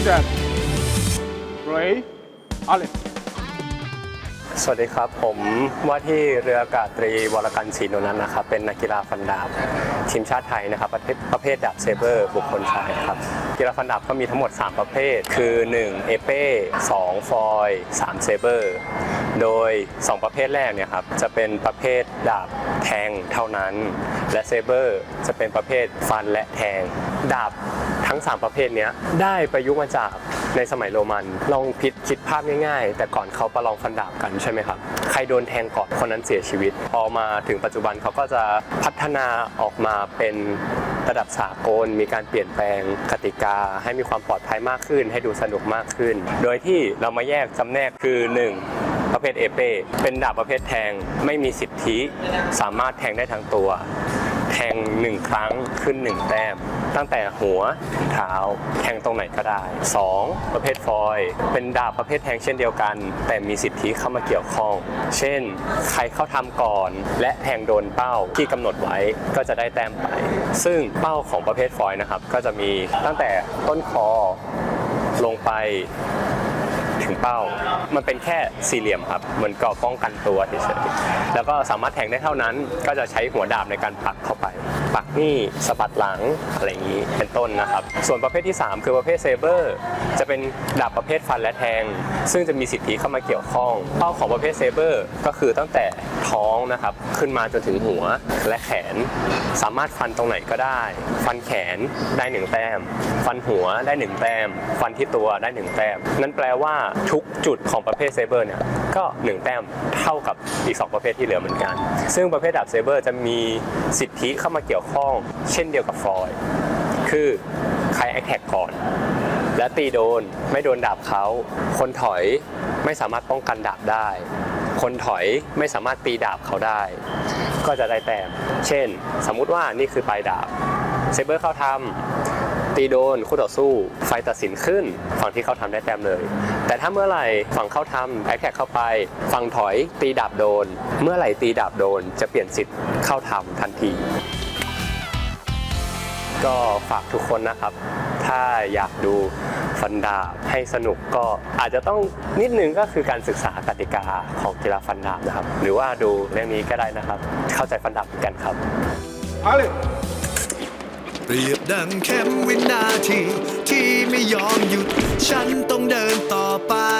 Ready? Ale. สวัสดีครับ ผมว่าที่เรืออากาศตรีวรกันศรีนนท์นันท์นะครับ เป็นนักกีฬาฟันดาบทีมชาติไทยนะครับ ประเภทประเภทดาบเซเบอร์ บุคคลชายครับ กีฬาฟันดาบก็มีทั้งหมด 3 ประเภท คือ 1 เอเป้ 2 ฟอย3เซเบอร์ โดย 2 ประเภทแรกเนี่ยครับ จะเป็นประเภทดาบแทงเท่านั้น และเซเบอร์จะเป็นประเภทฟันและแทง ดาบ ทั้ง 3 ประเภทนี้ได้ประยุกต์มาจากในสมัยโรมัน ลองพิดคิดภาพง่ายๆ แต่ก่อนเขาประลองฟันดาบกันใช่ไหมครับ ใครโดนแทงก่อนคนนั้นเสียชีวิต พอมาถึงปัจจุบันเขาก็จะพัฒนาออกมาเป็นระดับสากลมีการเปลี่ยนแปลงกติกา ให้มีความปลอดภัยมากขึ้น ให้ดูสนุกมากขึ้น โดยที่เรามาแยกจำแนกคือ 1 ประเภทเอเป้เป็นดาบประเภทแทงไม่มีสิทธิ สามารถแทงได้ทั้งตัว แทงหนึ่งครั้งขึ้นหนึ่งแต้ม ตั้งแต่หัวถึงเท้าแทงตรงไหนก็ได้ 2. ประเภทฟอยล์เป็นดาบประเภทแทงเช่นเดียวกัน แต่มีสิทธิเข้ามาเกี่ยวข้อง เช่น ใครเข้าทำก่อน และแทงโดนเป้าที่กำหนดไว้ก็จะได้แต้มไป ซึ่งเป้าของประเภทฟอยล์นะครับ ก็จะมีตั้งแต่ต้นคอลงไปถึงเป้า มันเป็นแค่สี่เหลี่ยมครับ เหมือนกรอบป้องกันตัวเฉยๆ แล้วก็สามารถแทงได้เท่านั้น ก็จะใช้หัวดาบในการปักเข้าไป ปักนี่สะบัดหลังอะไรอย่างนี้เป็นต้นนะครับ ส่วนประเภทที่ 3 คือประเภทเซเบอร์จะเป็นดาบประเภทฟันและแทง ซึ่งจะมีสิทธิเข้ามาเกี่ยวข้องเป้าของประเภทเซเบอร์ก็คือตั้งแต่ท้องนะครับขึ้นมาจนถึงหัวและแขน สามารถฟันตรงไหนก็ได้ ฟันแขนได้หนึ่งแต้ม ฟันหัวได้หนึ่งแต้ม ฟันที่ตัวได้หนึ่งแต้ม นั่นแปลว่าทุกจุดของประเภทเซเบอร์เนี่ยก็หนึ่งแต้มเท่ากับอีกสองประเภทที่เหลือเหมือนกัน ซึ่งประเภทดาบเซเบอร์จะมีสิทธิเข้ามาเกี่ยวข้องเช่นเดียวกับฟอยคือใครแอคแท็กก่อน และตีโดนไม่โดนดาบเขา คนถอยไม่สามารถป้องกันดาบได้ คนถอยไม่สามารถตีดาบเขาได้ ก็จะได้แต้ม เช่น สมมุติว่านี่คือปลายดาบเซเบอร์เข้าทำตีโดนคู่ต่อสู้ ไฟตัดสินขึ้น ฝั่งที่เขาทำได้แต้มเลย แต่ถ้าเมื่อไหร่ฝั่งเข้าทำแอคแท็กเข้าไป ฝั่งถอยตีดาบโดน เมื่อไหร่ตีดาบโดน จะเปลี่ยนสิทธิ์เข้าทำทันที ก็ฝากทุกคนนะครับ ถ้าอยากดูฟันดาบให้สนุกก็อาจจะต้องนิดนึงก็คือการศึกษากติกาของกีฬาฟันดาบนะครับ หรือว่าดูเรื่องนี้ก็ได้นะครับ เข้าใจฟันดาบเหมือนกันครับ Ale. เปรียบดังเข็มวินาที ที่ไม่ยอมหยุด ฉันต้องเดินต่อไปสู้